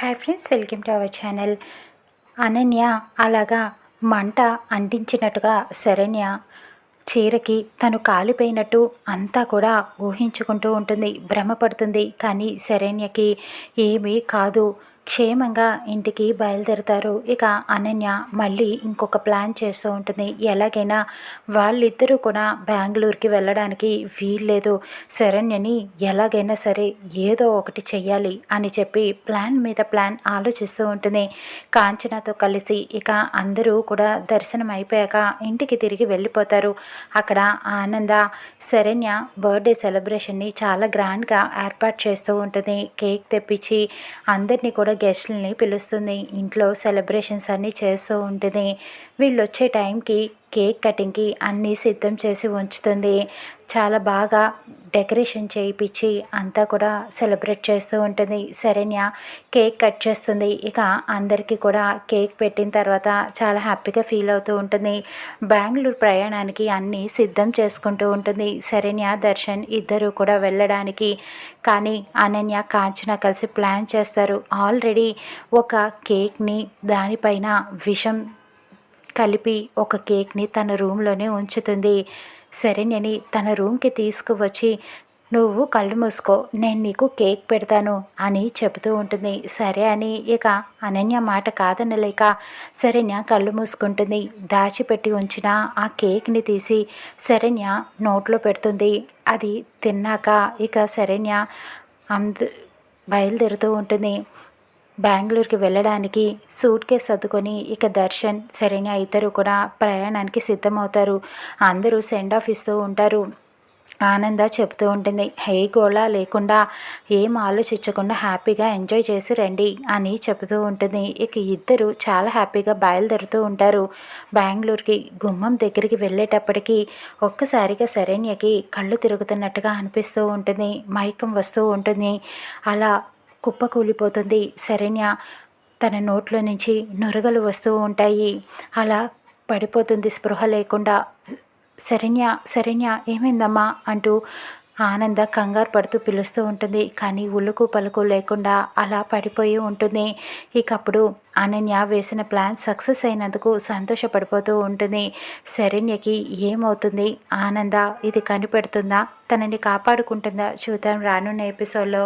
Hi friends welcome to our channel. Ananya అలాగా మంట అంటించినట్టుగా శరణ్య చీరకి తను కాలిపోయినట్టు అంతా కూడా ఊహించుకుంటూ ఉంటుంది. భ్రమపడుతుంది. కానీ శరణ్యకి ఏమీ కాదు. క్షేమంగా ఇంటికి బయలుదేరుతారు. ఇక అనన్య మళ్ళీ ఇంకొక ప్లాన్ చేస్తూ ఉంటుంది. ఎలాగైనా వాళ్ళిద్దరూ కూడా బెంగళూరుకి వెళ్ళడానికి వీల్లేదు. శరణ్యని ఎలాగైనా సరే ఏదో ఒకటి చెయ్యాలి అని చెప్పి ప్లాన్ మీద ప్లాన్ ఆలోచిస్తూ ఉంటుంది. కాంచనతో కలిసి ఇక అందరూ కూడా దర్శనం అయిపోయాక ఇంటికి తిరిగి వెళ్ళిపోతారు. అక్కడ ఆనంద శరణ్య బర్త్డే సెలబ్రేషన్ని చాలా గ్రాండ్గా ఏర్పాటు చేస్తూ ఉంటుంది. కేక్ తెప్పించి అందరినీ కూడా గెస్టులని పిలుస్తుంది. ఇంట్లో సెలబ్రేషన్స్ అన్నీ చేస్తూ ఉంటుంది వీళ్ళు వచ్చే టైంకి కేక్ కటింగ్కి అన్నీ సిద్ధం చేసి ఉంచుతుంది. చాలా బాగా డెకరేషన్ చేయించి అంతా కూడా సెలబ్రేట్ చేస్తూ ఉంటుంది. శరణ్య కేక్ కట్ చేస్తుంది. ఇక అందరికీ కూడా కేక్ పెట్టిన తర్వాత చాలా హ్యాపీగా ఫీల్ అవుతూ ఉంటుంది. బెంగళూరు ప్రయాణానికి అన్నీ సిద్ధం చేసుకుంటూ ఉంటుంది. శరణ్య దర్శన్ ఇద్దరు కూడా వెళ్ళడానికి. కానీ అనన్య కాంచన కలిసి ప్లాన్ చేస్తారు. ఆల్రెడీ ఒక కేక్ని దానిపైన విషం కలిపి ఒక కేక్ని తన రూమ్లోనే ఉంచుతుంది. శరణ్యని తన రూమ్కి తీసుకువచ్చి నువ్వు కళ్ళు మూసుకో నేను నీకు కేక్ పెడతాను అని చెబుతూ ఉంటుంది. సరే అని ఇక అనన్య మాట కాదనలేక శరణ్య కళ్ళు మూసుకుంటుంది. దాచిపెట్టి ఉంచిన ఆ కేక్ని తీసి శరణ్య నోట్లో పెడుతుంది. అది తిన్నాక ఇక శరణ్య అంద బయలుదేరుతూ ఉంటుంది. బెంగళూరుకి వెళ్ళడానికి సూట్ కేస్ సర్దుకొని ఇక దర్శన్ సరైన ఇద్దరు కూడా ప్రయాణానికి సిద్ధమవుతారు. అందరూ సెండ్ ఆఫ్ ఇస్తూ ఉంటారు. ఆనంద చెబుతూ ఉంటుంది హే గోళ లేకుండా ఏం ఆలోచించకుండా హ్యాపీగా ఎంజాయ్ చేసి రండి అని చెబుతూ ఉంటుంది. ఇక ఇద్దరు చాలా హ్యాపీగా బయలుదేరుతూ ఉంటారు. బెంగళూరుకి గుమ్మం దగ్గరికి వెళ్ళేటప్పటికి ఒక్కసారిగా శరణ్యకి కళ్ళు తిరుగుతున్నట్టుగా అనిపిస్తూ ఉంటుంది. మైకం వస్తూ ఉంటుంది. అలా కుప్పకూలిపోతుంది శరణ్య తన నోట్లో నుంచి నురగలు వస్తూ ఉంటాయి. అలా పడిపోతుంది స్పృహ లేకుండా. శరణ్య శరణ్య ఏమైందమ్మా? అంటూ ఆనంద కంగారు పడుతూ పిలుస్తూ ఉంటుంది. కానీ ఉలుకు పలుకు లేకుండా అలా పడిపోయి ఉంటుంది. ఇకప్పుడు అనన్య వేసిన ప్లాన్ సక్సెస్ అయినందుకు సంతోషపడిపోతూ ఉంటుంది. శరణ్యకి ఏమవుతుంది? ఆనంద ఇది కనిపెడుతుందా? తనని కాపాడుకుంటుందా? చూద్దాం రానున్న ఎపిసోడ్లో.